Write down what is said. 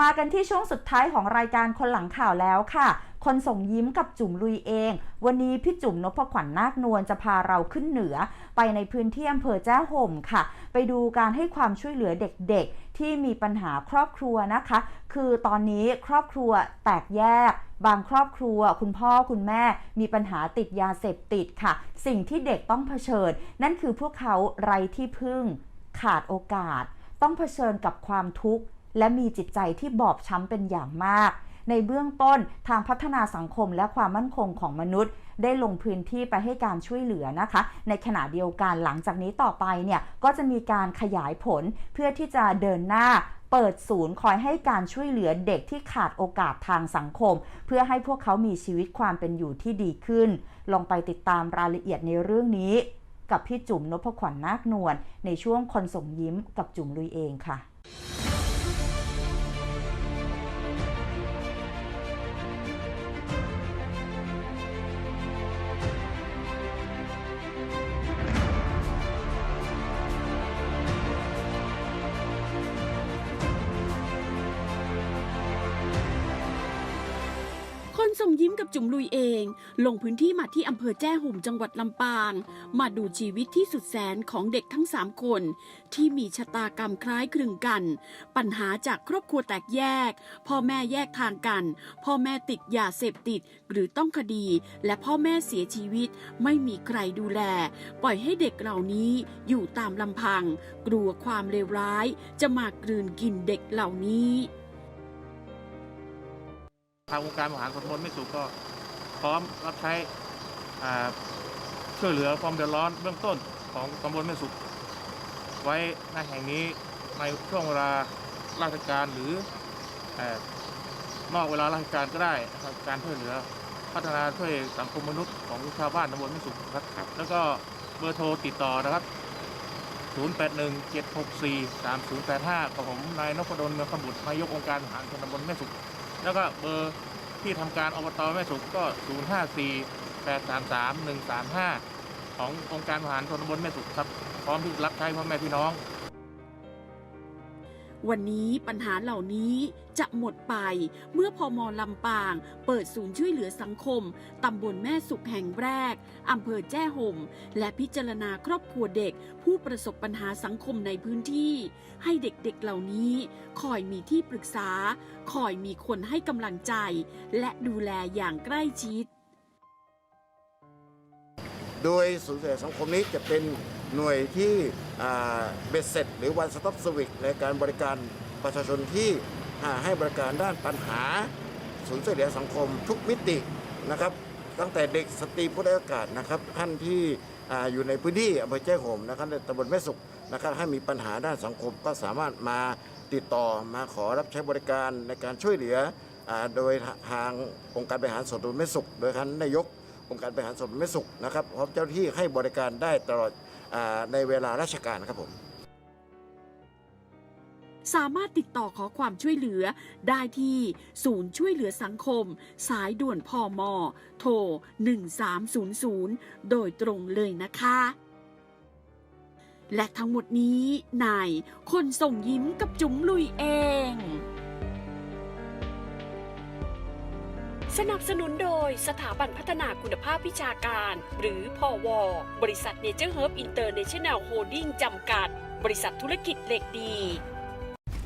มากันที่ช่วงสุดท้ายของรายการคนหลังข่าวแล้วค่ะ คนส่งยิ้มกับจุ๋มลุยเอง วันนี้พี่จุ๋มนพขวัญนาคนวลจะพาเราขึ้นเหนือ ไปในพื้นที่อำเภอแจ้ห่มค่ะ ไปดูการให้ความช่วยเหลือเด็กๆ ที่มีปัญหาครอบครัวนะคะ คือตอนนี้ครอบครัวแตกแยกบางครอบครัว คุณพ่อคุณแม่มีปัญหาติดยาเสพติดค่ะ สิ่งที่เด็กต้องเผชิญ นั่นคือพวกเขาไร้ที่พึ่ง ขาดโอกาส ต้องเผชิญกับความทุกข์ และมีจิตใจที่บอบช้ำเป็นอย่างมาก ในเบื้องต้นทางพัฒนาสังคมและความมั่นคงของมนุษย์ ได้ลงพื้นที่ไปให้การช่วยเหลือนะคะ ในขณะเดียวกันหลังจากนี้ต่อไปเนี่ยก็จะมีการขยายผลเพื่อที่จะเดินหน้าเปิดศูนย์คอยให้การช่วยเหลือเด็กที่ขาดโอกาสทางสังคม เพื่อให้พวกเขามีชีวิตความเป็นอยู่ที่ดีขึ้น ลองไปติดตามรายละเอียดในเรื่องนี้ กับพี่จุ๋มนพขวัญนาคนวลในช่วงคนส่งยิ้มกับจุ๋มลุยเองค่ะ คนส่งยิ้มกับจุ๋มลุยเอง ลงพื้นที่มาที่อำเภอแจ้ห่มจังหวัดลำปาง มาดูชีวิตที่สุดแสนของเด็กทั้งสามคน ที่มีชะตากรรมคล้ายคลึงกัน ปัญหาจากครอบครัวแตกแยก พ่อแม่แยกทางกัน พ่อแม่ติดยาเสพติด หรือต้องคดี และพ่อแม่เสียชีวิต ไม่มีใครดูแล ปล่อยให้เด็กเหล่านี้อยู่ตามลำพัง กลัวความเลวร้าย จะมากลืนกินเด็กเหล่านี้ ทางองค์การบริหารส่วนตำบลไม่สุขก็พร้อมรับใช้อ่าช่วยเหลือความเดือดร้อนเบื้องต้นของตำบลไม่สุข ไว้ในแห่งนี้ในช่วงเวลาราชการหรือเอ่อนอกเวลาราชการก็ได้นะครับการช่วยเหลือพัฒนาช่วยสังคมมนุษย์ของชาวบ้านตำบลไม่สุขครับ แล้วก็เบอร์โทรติดต่อนะครับ 0817643085ของผมนายนพดลเมืองขบุตรนายกองค์การบริหารส่วนตำบลแม่สุข แล้วก็เบอร์ที่ทำการอบตแม่สุขก็ 054 833 135 ขององค์การบริหารส่วนตำบลแม่สุขครับ พร้อมที่รับใช้พ่อแม่พี่น้อง วันนี้ปัญหาเหล่านี้จะหมดไป เมื่อพอมลำปาง เปิดศูนย์ช่วยเหลือสังคม ตำบลแม่สุขแห่งแรก อำเภอแจ้ห่ม และพิจารณาครอบครัวเด็ก ผู้ประสบปัญหาสังคมในพื้นที่ ให้เด็กๆเหล่านี้ คอยมีที่ปรึกษา คอยมีคนให้กำลังใจ และดูแลอย่างใกล้ชิด โดยศูนย์ช่วยสังคมนี้จะเป็นหน่วยที่เบ็ดเสร็จ หรือ one stop service ในการบริการประชาชนที่ให้บริการด้านปัญหาศูนย์ช่วยสังคมทุกมิตินะครับ ตั้งแต่เด็กสตรีผู้ได้อยโอกาสนะครับ ท่านที่ออยู่ในพื้นที่อำเภอแจ้ห่มนะครับในตำบลแม่สุขนะครับให้มีปัญหาด้านสังคมก็สามารถมาติดต่อมาขอรับใช้บริการในการช่วยเหลืออโดยทางองค์การบริหารส่วนตำบลแม่สุข โดยท่านนายก องค์การบริหารส่วนตำบลแม่สุขนะครับพร้อมเจ้าหน้าที่ให้บริการได้ตลอดอในเวลาราชการครับผมสามารถติดต่อขอความช่วยเหลือได้ที่ ศูนย์ช่วยเหลือสังคม สายด่วนพอมโทร 1300 โดยตรงเลยนะคะ และทั้งหมดนี้นายคนส่งยิ้มกับจุ๋มลุยเอง สนับสนุนโดยสถาบันพัฒนาคุณภาพวิชาการ หรือพอวบริษัทเนเจอร์เฮิร์บอินเตอร์เนชั่นแนลโฮลดิ้งจำกัด บริษัทธุรกิจเหล็กดี